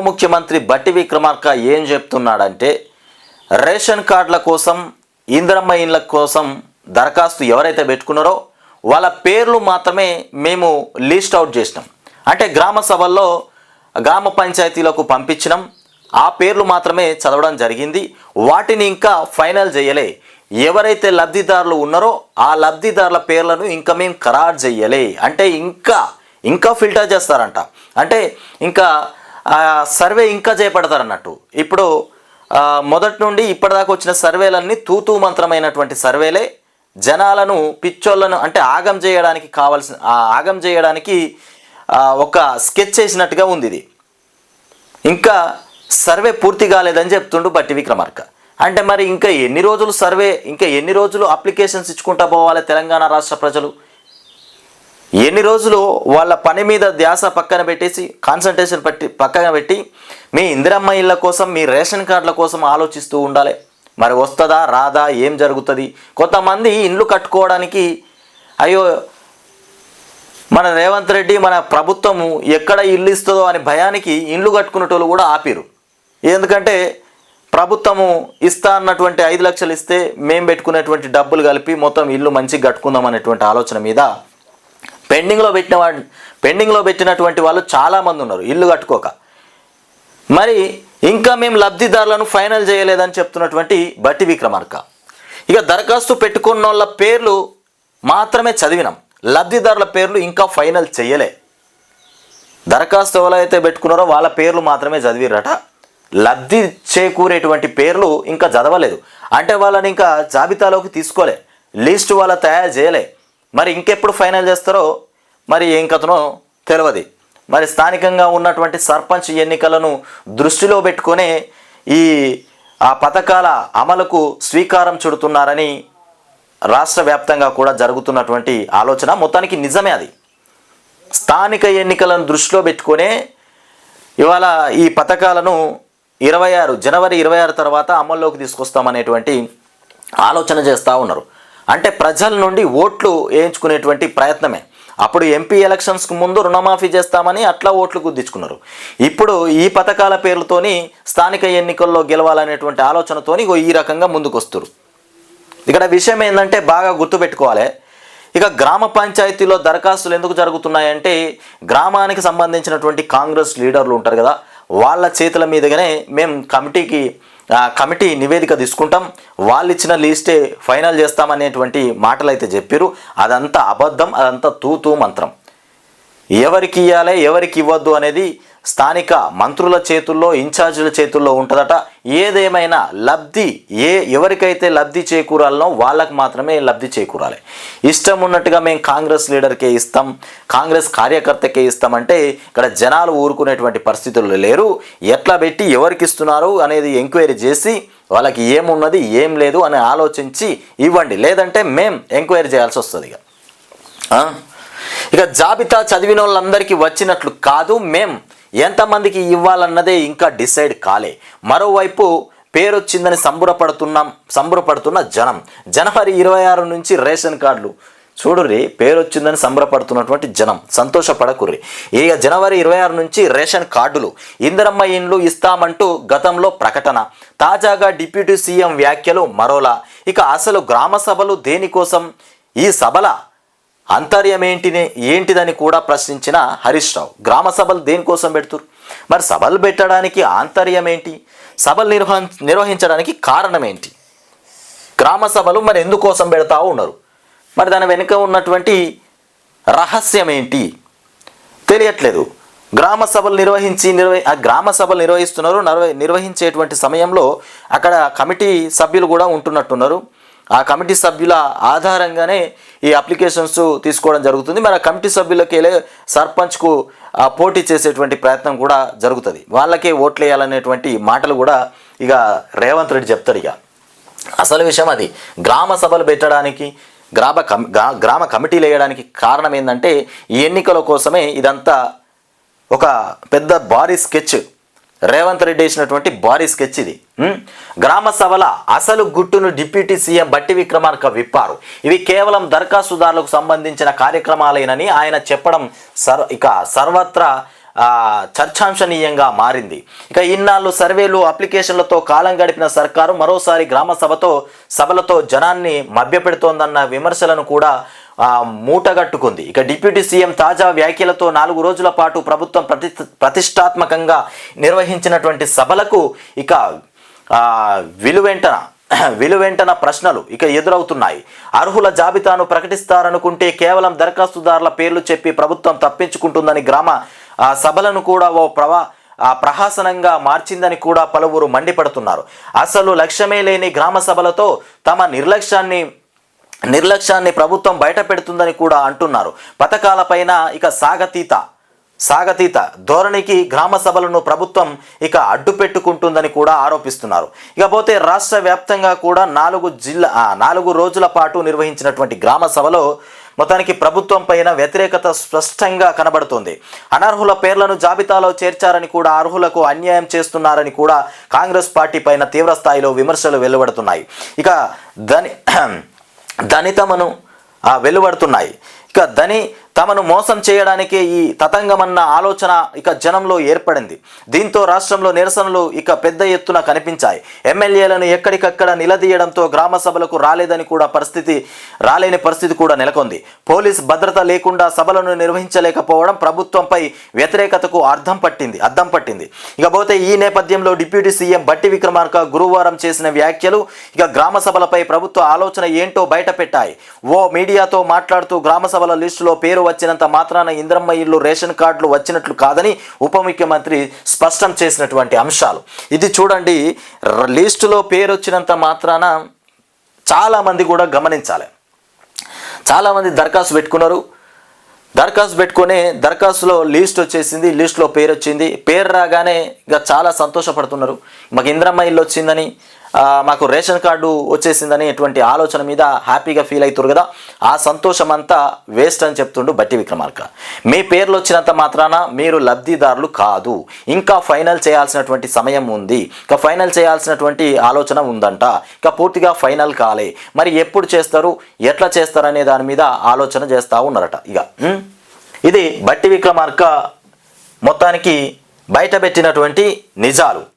ముఖ్యమంత్రి బట్టి విక్రమార్క ఏం చెప్తున్నాడంటే రేషన్ కార్డుల కోసం ఇందిరమ్మ ఇండ్ల కోసం దరఖాస్తు ఎవరైతే పెట్టుకున్నారో వాళ్ళ పేర్లు మాత్రమే మేము లిస్ట్ అవుట్ చేసినాం. అంటే గ్రామ సభల్లో గ్రామ పంచాయతీలకు పంపించినాం. ఆ పేర్లు మాత్రమే చదవడం జరిగింది. వాటిని ఇంకా ఫైనల్ చేయలే. ఎవరైతే లబ్ధిదారులు ఉన్నారో ఆ లబ్ధిదారుల పేర్లను ఇంకా మేము ఖరారు చేయలే. అంటే ఇంకా ఇంకా ఫిల్టర్ చేస్తారంట. అంటే ఇంకా సర్వే ఇంకా చేపడతారన్నట్టు ఇప్పుడు మొదటి నుండి ఇప్పటిదాకా వచ్చిన సర్వేలన్నీ తూతూ మంత్రమైనటువంటి సర్వేలే. జనాలను పిచ్చోళ్ళను అంటే ఆగం చేయడానికి కావాల్సిన ఆగం చేయడానికి ఒక స్కెచ్ చేసినట్టుగా ఉంది ఇది ఇంకా సర్వే పూర్తి కాలేదని చెప్తుండు బట్టి విక్రమార్క. అంటే మరి ఇంకా ఎన్ని రోజులు సర్వే ఇంకా ఎన్ని రోజులు అప్లికేషన్స్ ఇచ్చుకుంటా పోవాలి తెలంగాణ రాష్ట్ర ప్రజలు? ఎన్ని రోజులు వాళ్ళ పని మీద ధ్యాస పక్కన పెట్టేసి కాన్సన్ట్రేషన్ పెట్టి పక్కన పెట్టి మీ ఇందిరమ్మ ఇళ్ళ కోసం మీ రేషన్ కార్డుల కోసం ఆలోచిస్తూ ఉండాలి. మరి వస్తుందా రాదా ఏం జరుగుతుంది? కొంతమంది ఇండ్లు కట్టుకోవడానికి అయ్యో మన రేవంత్ రెడ్డి మన ప్రభుత్వము ఎక్కడ ఇల్లు ఇస్తుందో అనే భయానికి ఇండ్లు కట్టుకునేటోళ్ళు కూడా ఆపిరు ఎందుకంటే ప్రభుత్వము ఇస్తా అన్నటువంటి ఐదు లక్షలు ఇస్తే మేము పెట్టుకునేటువంటి డబ్బులు కలిపి మొత్తం ఇల్లు మంచిగా కట్టుకుందాం అనేటువంటి ఆలోచన మీద పెండింగ్లో పెట్టిన వాడు పెండింగ్లో పెట్టినటువంటి వాళ్ళు చాలామంది ఉన్నారు ఇల్లు కట్టుకోక. మరి ఇంకా మేము లబ్ధిదారులను ఫైనల్ చేయలేదని చెప్తున్నటువంటి బట్టి విక్రమార్క. ఇక దరఖాస్తు పెట్టుకున్న వాళ్ళ పేర్లు మాత్రమే చదివినాం. లబ్ధిదారుల పేర్లు ఇంకా ఫైనల్ చేయలే. దరఖాస్తు ఎవరైతే పెట్టుకున్నారో వాళ్ళ పేర్లు మాత్రమే చదివిరట. లబ్ధి చేకూరేటువంటి పేర్లు ఇంకా చదవలేదు. అంటే వాళ్ళని ఇంకా జాబితాలోకి తీసుకోలే. లిస్ట్ వాళ్ళ తయారు చేయలే. మరి ఇంకెప్పుడు ఫైనల్ చేస్తారో మరి ఏం కథనో తెలియదు మరి స్థానికంగా ఉన్నటువంటి సర్పంచ్ ఎన్నికలను దృష్టిలో పెట్టుకునే ఈ ఆ పథకాల అమలుకు శ్రీకారం చుడుతున్నారని రాష్ట్ర వ్యాప్తంగా కూడా జరుగుతున్నటువంటి ఆలోచన మొత్తానికి నిజమే అది. స్థానిక ఎన్నికలను దృష్టిలో పెట్టుకునే ఇవాళ ఈ పథకాలను ఇరవై ఆరు జనవరి ఇరవై ఆరు తర్వాత అమల్లోకి తీసుకొస్తామనేటువంటి ఆలోచన చేస్తూ ఉన్నారు. అంటే ప్రజల నుండి ఓట్లు వేయించుకునేటువంటి ప్రయత్నమే. అప్పుడు ఎంపీ ఎలక్షన్స్కు ముందు రుణమాఫీ చేస్తామని అట్లా ఓట్లు గుద్దించుకున్నారు. ఇప్పుడు ఈ పథకాల పేర్లతోని స్థానిక ఎన్నికల్లో గెలవాలనేటువంటి ఆలోచనతోని ఈ రకంగా ముందుకు వస్తారు ఇక్కడ విషయం ఏంటంటే బాగా గుర్తుపెట్టుకోవాలి. ఇక గ్రామ పంచాయతీలో దరఖాస్తులు ఎందుకు జరుగుతున్నాయంటే గ్రామానికి సంబంధించినటువంటి కాంగ్రెస్ లీడర్లు ఉంటారు కదా వాళ్ళ చేతుల మీదుగానే మేము కమిటీకి కమిటీ నివేదిక తీసుకుంటాం. వాళ్ళు ఇచ్చిన లిస్టే ఫైనల్ చేస్తామనేటువంటి మాటలు అయితే చెప్పారు అదంతా అబద్ధం అదంతా తూతూ మంత్రం. ఎవరికి ఇవ్వాలి ఎవరికి ఇవ్వద్దు అనేది స్థానిక మంత్రుల చేతుల్లో ఇన్ఛార్జీల చేతుల్లో ఉంటుందట. ఏదేమైనా లబ్ధి ఏ ఎవరికైతే లబ్ధి చేకూరాలనో వాళ్ళకు మాత్రమే లబ్ధి చేకూరాలి. ఇష్టం ఉన్నట్టుగా మేము కాంగ్రెస్ లీడర్కే ఇస్తాం కాంగ్రెస్ కార్యకర్తకే ఇస్తామంటే ఇక్కడ జనాలు ఊరుకునేటువంటి పరిస్థితులు లేరు. ఎట్లా పెట్టి ఎవరికి ఇస్తున్నారు అనేది ఎంక్వైరీ చేసి వాళ్ళకి ఏమున్నది ఏం లేదు అని ఆలోచించి ఇవ్వండి. లేదంటే మేం ఎంక్వైరీ చేయాల్సి వస్తుంది ఇక. ఇక జాబితా చదివిన వాళ్ళందరికీ వచ్చినట్లు కాదు. మేం ఎంతమందికి ఇవ్వాలన్నదే ఇంకా డిసైడ్ కాలే. మరోవైపు పేరొచ్చిందని సంబురపడుతున్నాం సంబురపడుతున్న జనం. జనవరి ఇరవై ఆరు నుంచి రేషన్ కార్డులు. చూడుర్రి పేరొచ్చిందని సంబరపడుతున్నటువంటి జనం. సంతోషపడకుర్రి. ఇక జనవరి ఇరవై ఆరు నుంచి రేషన్ కార్డులు. ఇందిరమ్మ ఇండ్లు ఇస్తామంటూ గతంలో ప్రకటన. తాజాగా డిప్యూటీ సీఎం వ్యాఖ్యలు మరోలా. ఇక అసలు గ్రామ సభలు దేనికోసం? ఈ సభల అంతర్యం ఏంటిని ఏంటిదని కూడా ప్రశ్నించిన హరీష్ రావు గ్రామ సభలు దేనికోసం పెడుతురు? మరి సభలు పెట్టడానికి ఆంతర్యం ఏంటి? సభలు నిర్వహ నిర్వహించడానికి కారణం ఏంటి? గ్రామ సభలు మరి ఎందుకోసం పెడతా ఉన్నారు? మరి దాని వెనుక ఉన్నటువంటి రహస్యం ఏంటి? తెలియట్లేదు. గ్రామ సభలు నిర్వహించి నిర్వ గ్రామ సభలు నిర్వహిస్తున్నారు నిర్వ- నిర్వహించేటువంటి సమయంలో అక్కడ కమిటీ సభ్యులు కూడా ఉంటున్నట్టున్నారు. ఆ కమిటీ సభ్యుల ఆధారంగానే ఈ అప్లికేషన్స్ తీసుకోవడం జరుగుతుంది. మరి ఆ కమిటీ సభ్యులకి సర్పంచ్కు పోటీ చేసేటువంటి ప్రయత్నం కూడా జరుగుతుంది. వాళ్ళకే ఓట్లు వేయాలనేటువంటి మాటలు కూడా ఇక రేవంత్ రెడ్డి చెప్తాడు ఇక. అసలు విషయం అది. గ్రామ సభలు పెట్టడానికి గ్రామ కమి గ్రా- గ్రామ కమిటీలు వేయడానికి కారణం ఏంటంటే ఈ ఎన్నికల కోసమే ఇదంతా ఒక పెద్ద భారీ స్కెచ్ రేవంత్ రెడ్డి వేసినటువంటి భారీ స్కెచ్ ఇది. గ్రామ సభల అసలు గుట్టును డిప్యూటీ సీఎం బట్టి విక్రమార్క విప్పారు. ఇవి కేవలం దరఖాస్తుదారులకు సంబంధించిన కార్యక్రమాలేనని ఆయన చెప్పడం సర్ ఇక సర్వత్రా చర్చాంశనీయంగా మారింది. ఇక ఇన్నాళ్ళు సర్వేలు అప్లికేషన్లతో కాలం గడిపిన సర్కారు మరోసారి గ్రామ సభతో సభలతో జనాన్ని మభ్యపెడుతోందన్న విమర్శలను కూడా మూటగట్టుకుంది ఇక డిప్యూటీ సీఎం తాజా వ్యాఖ్యలతో నాలుగు రోజుల పాటు ప్రభుత్వం ప్రతి ప్రతిష్టాత్మకంగా నిర్వహించినటువంటి సభలకు ఇక విలువెంటన విలువెంటన ప్రశ్నలు ఇక ఎదురవుతున్నాయి. అర్హుల జాబితాను ప్రకటిస్తారనుకుంటే కేవలం దరఖాస్తుదారుల పేర్లు చెప్పి ప్రభుత్వం తప్పించుకుంటుందని గ్రామ ఆ, సభలను కూడా ఓ ప్రవా ఆ ప్రహాసనంగా మార్చిందని కూడా పలువురు మండిపడుతున్నారు. అసలు లక్ష్యమే లేని గ్రామ సభలతో తమ నిర్లక్ష్యాన్ని నిర్లక్ష్యాన్ని ప్రభుత్వం బయట పెడుతుందని కూడా అంటున్నారు. పథకాలపైన ఇక సాగతీత సాగతీత ధోరణికి గ్రామ సభలను ప్రభుత్వం ఇక అడ్డు పెట్టుకుంటుందని కూడా ఆరోపిస్తున్నారు. ఇకపోతే రాష్ట్ర వ్యాప్తంగా కూడా నాలుగు జిల్లా నాలుగు రోజుల పాటు నిర్వహించినటువంటి గ్రామ సభలో మొత్తానికి ప్రభుత్వం పైన వ్యతిరేకత స్పష్టంగా కనబడుతుంది. అనర్హుల పేర్లను జాబితాలో చేర్చారని కూడా అర్హులకు అన్యాయం చేస్తున్నారని కూడా కాంగ్రెస్ పార్టీ పైన తీవ్ర స్థాయిలో విమర్శలు వెలువడుతున్నాయి. ఇక దని ధని తమను వెలువడుతున్నాయి. ఇక ధని తమను మోసం చేయడానికే ఈ తతంగమన్న ఆలోచన ఇక జనంలో ఏర్పడింది. దీంతో రాష్ట్రంలో నిరసనలు ఇక పెద్ద ఎత్తున కనిపించాయి. ఎమ్మెల్యేలను ఎక్కడికక్కడ నిలదీయడంతో గ్రామ సభలకు రాలేదని కూడా పరిస్థితి రాలేని పరిస్థితి కూడా నెలకొంది. పోలీస్ భద్రత లేకుండా సభలను నిర్వహించలేకపోవడం ప్రభుత్వంపై వ్యతిరేకతకు అర్థం పట్టింది అర్థం పట్టింది. ఇకపోతే ఈ నేపథ్యంలో డిప్యూటీ సీఎం బట్టి విక్రమార్క గురువారం చేసిన వ్యాఖ్యలు ఇక గ్రామ సభలపై ప్రభుత్వ ఆలోచన ఏంటో బయట పెట్టాయి ఓ మీడియాతో మాట్లాడుతూ గ్రామ సభల లిస్టులో పేరు వచ్చినంత మాత్రాన ఇంద్రమ్మ ఇల్లు రేషన్ కార్డులు వచ్చినట్లు కాదని ఉప ముఖ్యమంత్రి స్పష్టం చేసినటువంటి అంశాలు. ఇది చూడండి లిస్టులో పేరు వచ్చినంత మాత్రాన చాలామంది కూడా గమనించాలి. చాలామంది దరఖాస్తు పెట్టుకున్నారు. దరఖాస్తు పెట్టుకొని దరఖాస్తులో లిస్ట్ వచ్చేసింది లిస్ట్లో పేరు వచ్చింది పేరు రాగానే ఇక చాలా సంతోషపడుతున్నారు. మాకు ఇంద్రమ్మ ఇల్లు వచ్చిందని మాకు రేషన్ కార్డు వచ్చేసిందని ఎటువంటి ఆలోచన మీద హ్యాపీగా ఫీల్ అవుతారు కదా? ఆ సంతోషం అంతా వేస్ట్ అని చెప్తుండు బట్టి విక్రమార్క. మీ పేర్లు వచ్చినంత మాత్రాన మీరు లబ్ధిదారులు కాదు. ఇంకా ఫైనల్ చేయాల్సినటువంటి సమయం ఉంది. ఇక ఫైనల్ చేయాల్సినటువంటి ఆలోచన ఉందంట. ఇక పూర్తిగా ఫైనల్ కాలే. మరి ఎప్పుడు చేస్తారు? ఎట్లా చేస్తారు అనే దాని మీద ఆలోచన చేస్తూ ఉన్నారట ఇక. ఇది బట్టి విక్రమార్క మొత్తానికి బయట పెట్టినటువంటి నిజాలు.